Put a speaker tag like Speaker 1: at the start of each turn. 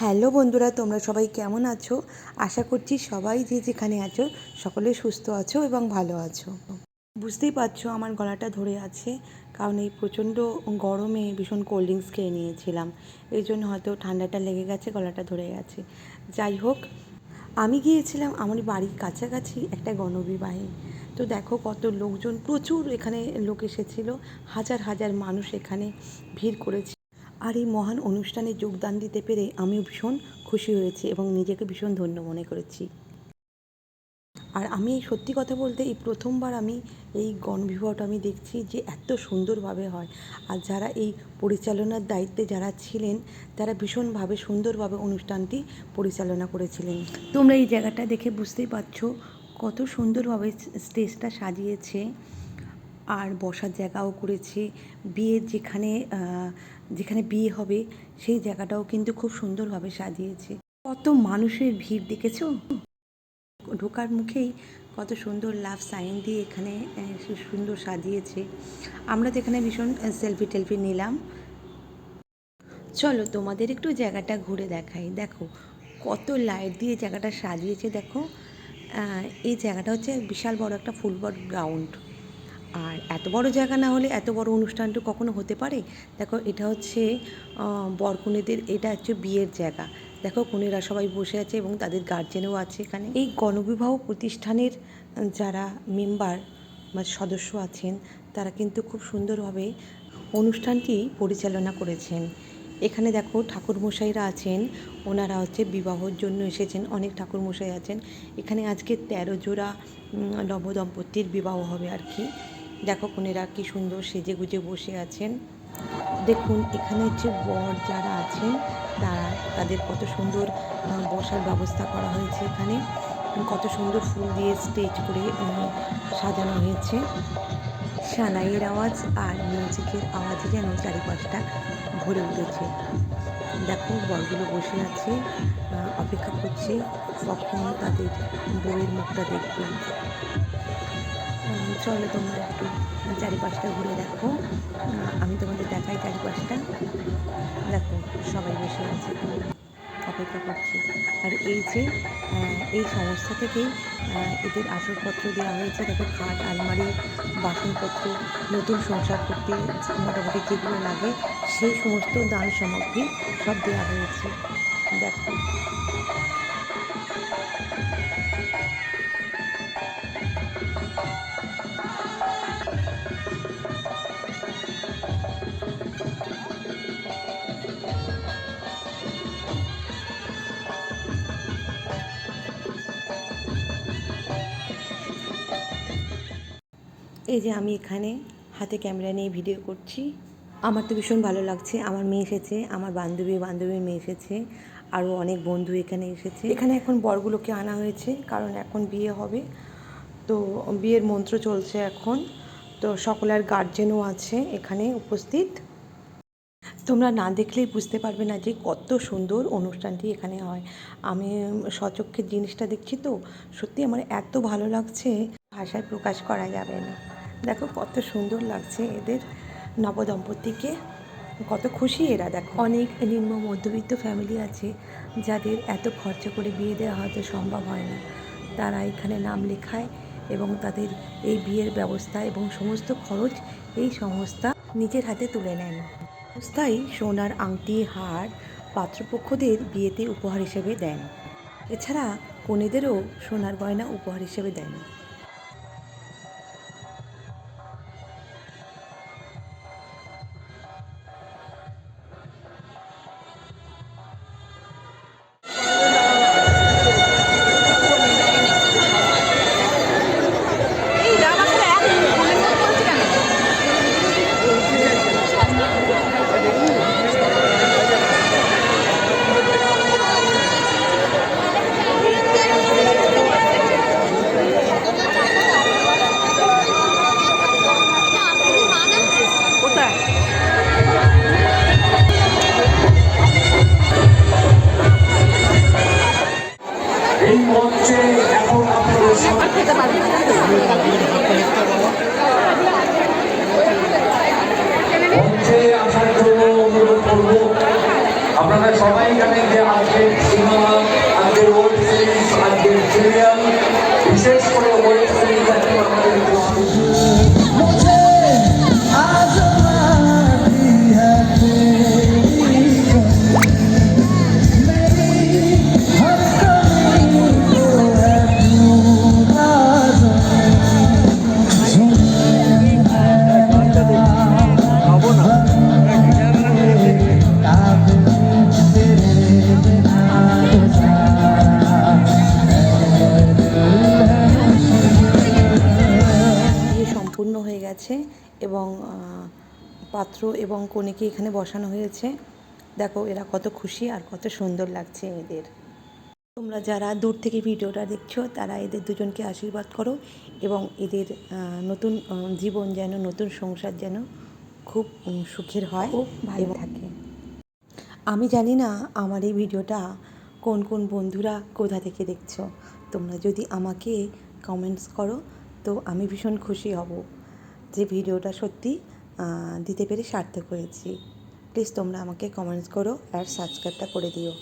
Speaker 1: Hello বন্ধুরা, তোমরা সবাই কেমন আছো? আশা করছি সবাই যে যেখানে আছো, সকলে সুস্থ আছো এবং ভালো আছো। বুঝতেই পারছ আমার গলাটা ধরে আছে, কারণ এই প্রচণ্ড গরমে ভীষণ কোল্ড ড্রিঙ্কস খেয়ে নিয়েছিলাম। এই জন্য হয়তো ঠান্ডাটা লেগে গেছে, গলাটা ধরে গেছে। যাই হোক, আমি গিয়েছিলাম আমার বাড়ির কাছাকাছি একটা গণবিবাহে। তো দেখো কত লোকজন, প্রচুর এখানে লোক এসেছিল, হাজার হাজার মানুষ এখানে ভিড় করেছে আর এই মহান অনুষ্ঠানে যোগদান দিতে পেরে আমিও ভীষণ খুশি হয়েছি এবং নিজেকে ভীষণ ধন্য মনে করেছি। আর আমি সত্যি কথা বলতে এই প্রথমবার আমি এই গণবিবাহটা আমি দেখছি যে এত সুন্দরভাবে হয়। আর যারা এই পরিচালনার দায়িত্বে যারা ছিলেন, তারা ভীষণভাবে সুন্দরভাবে অনুষ্ঠানটি পরিচালনা করেছিলেন। তোমরা এই জায়গাটা দেখে বুঝতেই পারছ কত সুন্দরভাবে স্টেজটা সাজিয়েছে। আর বসার জায়গাও করেছে। বিয়ের যেখানে যেখানে বিয়ে হবে, সেই জায়গাটাও কিন্তু খুব সুন্দরভাবে সাজিয়েছে। কত মানুষের ভিড় দেখেছ? ঢোকার মুখেই কত সুন্দর লাভ সাইন দিয়ে এখানে সুন্দর সাজিয়েছে। আমরা তো এখানে ভীষণ সেলফি টেলফি নিলাম। চলো তোমাদের একটু জায়গাটা ঘুরে দেখাই। দেখো, কত লাইট দিয়ে জায়গাটা সাজিয়েছে, দেখো। এই জায়গাটা হচ্ছে বিশাল বড় একটা ফুটবল গ্রাউন্ড আর এত বড় জায়গা না হলে এত বড় অনুষ্ঠানটা কখনো হতে পারে? দেখো, এটা হচ্ছে বরকনেদের, এটা হচ্ছে বিয়ের জায়গা। দেখো, কনেরা সবাই বসে আছে এবং তাদের গার্জেনও আছে এখানে। এই গণবিবাহ প্রতিষ্ঠানের যারা মেম্বার বা সদস্য আছেন, তারা কিন্তু খুব সুন্দরভাবে অনুষ্ঠানটি পরিচালনা করেছেন। এখানে দেখো, ঠাকুরমশাইরা আছেন, ওনারা হচ্ছে বিবাহর জন্য এসেছেন, অনেক ঠাকুরমশাই আছেন। এখানে আজকে তেরো জোড়া নবদম্পতির বিবাহ হবে আর কি। দেখো কোনেরা কি সুন্দর সেজে গুজে বসে আছেন। দেখুন, এখানে হচ্ছে বর যারা আছেন, তারা তাদের কত সুন্দর বসার ব্যবস্থা করা হয়েছে এখানে। কত সুন্দর ফুল দিয়ে স্টেজ করে সাজানো হয়েছে। সানাইয়ের আওয়াজ আর মিউজিকের আওয়াজে যেন চারিপাশটা ভরে উঠেছে। দেখো, বরগুলো বসে আছে অপেক্ষা করছে কখন তাদের বইয়ের মুখটা দেখবে চলো তোমরা একটু চারিপাশটা ঘুরে দেখো। আমি তোমাদের দেখাই চারিপাশটা। দেখো, সবাই বসে আছে। অপেক্ষা করছে। আর এই যে এই সংস্থা থেকেই এদের আসবাবপত্র দেওয়া হয়েছে। দেখো, খাট, আলমারি, বাসনপত্র, নতুন সংসার করতে মোটামুটি যেগুলো লাগে, সেই সমস্ত দান সামগ্রী সব দেওয়া হয়েছে। দেখো। এই যে আমি এখানে হাতে ক্যামেরা নিয়ে ভিডিও করছি। আমার তো ভীষণ ভালো লাগছে। আমার মেয়ে এসেছে, আমার বান্ধবী, বান্ধবীর মেয়ে এসেছে, আরও অনেক বন্ধু এখানে এসেছে। এখানে এখন বরগুলোকে আনা হয়েছে, কারণ এখন বিয়ে হবে। তো বিয়ের মন্ত্র চলছে এখন। তো সকলের গার্জেনও আছে এখানে উপস্থিত। তোমরা না দেখলেই বুঝতে পারবে না যে কত সুন্দর অনুষ্ঠানটি এখানে হয়। আমি সচক্ষে জিনিসটা দেখছি তো, সত্যি আমার এত ভালো লাগছে, ভাষায় প্রকাশ করা যাবে না। দেখো কত সুন্দর লাগছে এদের নবদম্পতিকে। কত খুশি এরা, দেখো। অনেক নিম্ন মধ্যবিত্ত ফ্যামিলি আছে যাদের এত খরচা করে বিয়ে দেওয়া হয়তো সম্ভব হয় না। তারা এখানে নাম লেখায় এবং তাদের এই বিয়ের ব্যবস্থা এবং সমস্ত খরচ এই সংস্থা নিজের হাতে তুলে নেন সংস্থায় সোনার আংটি, হার পাত্রপক্ষদের বিয়েতে উপহার হিসেবে দেন। এছাড়া কনেদেরও সোনার গয়না উপহার হিসেবে দেন।
Speaker 2: আপনারা সবাই জানেন যে আজকে
Speaker 1: সিনেমা এবং পাত্র এবং কনেকে এখানে বসানো হয়েছে। দেখো এরা কত খুশি আর কত সুন্দর লাগছে এদের। তোমরা যারা দূর থেকে ভিডিওটা দেখছ তারা এদের দুজনকে আশীর্বাদ করো এবং এদের নতুন জীবন যেন নতুন সংসার যেন খুব সুখের হয় খুব ভালো থাকে। আমি জানি না আমার এই ভিডিওটা কোন কোন বন্ধুরা কোথা থেকে দেখছ। তোমরা যদি আমাকে কমেন্টস করো তো আমি ভীষণ খুশি হব। যে ভিডিওটা সত্যি দিতে পেরে সার্থক হয়েছি। প্লিজ তোমরা আমাকে কমেন্টস করো আর সাবস্ক্রাইবটা করে দিও।